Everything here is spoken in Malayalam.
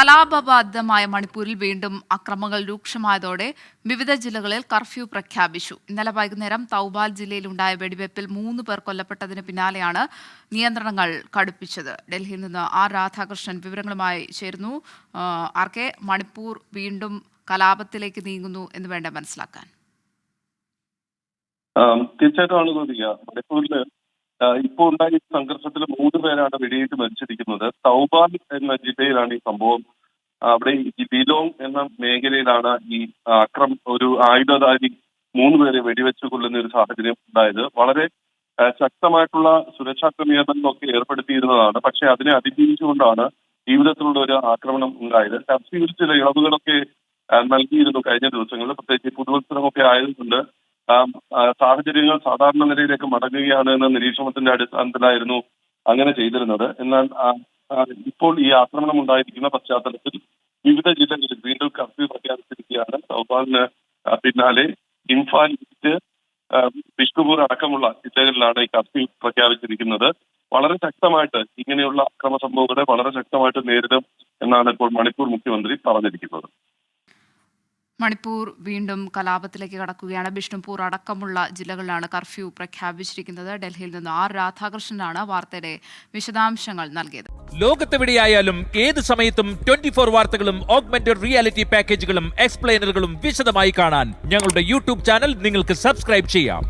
കലാപബാധിതമായ മണിപ്പൂരിൽ വീണ്ടും അക്രമങ്ങൾ രൂക്ഷമായതോടെ വിവിധ ജില്ലകളിൽ കർഫ്യൂ പ്രഖ്യാപിച്ചു. ഇന്നലെ വൈകുന്നേരം തൗബാൽ ജില്ലയിലുണ്ടായ വെടിവെപ്പിൽ മൂന്ന് പേർ കൊല്ലപ്പെട്ടതിന് പിന്നാലെയാണ് നിയന്ത്രണങ്ങൾ കടുപ്പിച്ചത്. ഡൽഹിയിൽ നിന്ന് ആർ രാധാകൃഷ്ണൻ വിവരങ്ങളുമായി ചേരുന്നു. ആർ കെ മണിപ്പൂർ വീണ്ടും കലാപത്തിലേക്ക് നീങ്ങുന്നു എന്ന് വേണ്ട മനസ്സിലാക്കാൻ. തീർച്ചയായിട്ടും ആണ് ആ, ഇപ്പോൾ ഉണ്ടായ ഈ സംഘർഷത്തിൽ മൂന്ന് പേരാണ് വെടിയേറ്റ് മരിച്ചിരിക്കുന്നത്. തൗബാൽ എന്ന ജില്ലയിലാണ് ഈ സംഭവം. അവിടെ ഈ ബിലോങ് എന്ന മേഖലയിലാണ് ഈ അക്രം ഒരു ആയുധധാരി മൂന്ന് പേരെ വെടിവെച്ച് കൊല്ലുന്ന ഒരു സാഹചര്യം ഉണ്ടായത്. വളരെ ശക്തമായിട്ടുള്ള സുരക്ഷാ ക്രമീകരണങ്ങളൊക്കെ ഏർപ്പെടുത്തിയിരുന്നതാണ്. പക്ഷെ അതിനെ അതിജീവിച്ചുകൊണ്ടാണ് ഈ വിധത്തിലുള്ള ഒരു ആക്രമണം ഉണ്ടായത്. കർഫ്യൂവിൽ ചില ഇളവുകളൊക്കെ നൽകിയിരുന്നു കഴിഞ്ഞ ദിവസങ്ങളിൽ. പ്രത്യേകിച്ച് പുതുവത്സരമൊക്കെ ആയതുകൊണ്ട് സാഹചര്യങ്ങൾ സാധാരണ നിലയിലേക്ക് മടങ്ങുകയാണ് എന്ന നിരീക്ഷണത്തിന്റെ അടിസ്ഥാനത്തിലായിരുന്നു അങ്ങനെ ചെയ്തിരുന്നത്. എന്നാൽ ഇപ്പോൾ ഈ ആക്രമണം ഉണ്ടായിരിക്കുന്ന പശ്ചാത്തലത്തിൽ വിവിധ ജില്ലകളിൽ വീണ്ടും കർഫ്യൂ പ്രഖ്യാപിച്ചിരിക്കുകയാണ്. സൗബാലിന് പിന്നാലെ ഇംഫാൽ ബിഷ്ണുപൂർ അടക്കമുള്ള ജില്ലകളിലാണ് ഈ കർഫ്യൂ പ്രഖ്യാപിച്ചിരിക്കുന്നത്. വളരെ ശക്തമായിട്ട് ഇങ്ങനെയുള്ള അക്രമ സംഭവങ്ങളെ വളരെ ശക്തമായിട്ട് നേരിടും എന്നാണ് ഇപ്പോൾ മണിപ്പൂർ മുഖ്യമന്ത്രി പറഞ്ഞിരിക്കുന്നത്. മണിപ്പൂർ വീണ്ടും കലാപത്തിലേക്ക് കടക്കുകയാണ്. ബിഷ്ണുപൂർ അടക്കമുള്ള ജില്ലകളിലാണ് കർഫ്യൂ പ്രഖ്യാപിച്ചിരിക്കുന്നത്. ഡൽഹിയിൽ നിന്ന് ആർ രാധാകൃഷ്ണനാണ് വാർത്തയുടെ വിശദാംശങ്ങൾ നൽകിയത്. ലോകത്തെവിടെയായാലും ഏത് സമയത്തും ട്വന്റി ഫോർ വാർത്തകളും ഓഗ്മെന്റഡ് റിയാലിറ്റി പാക്കേജുകളും എക്സ്പ്ലെയിനറുകളും വിശദമായി കാണാൻ ഞങ്ങളുടെ യൂട്യൂബ് ചാനൽ നിങ്ങൾക്ക് സബ്സ്ക്രൈബ് ചെയ്യാം.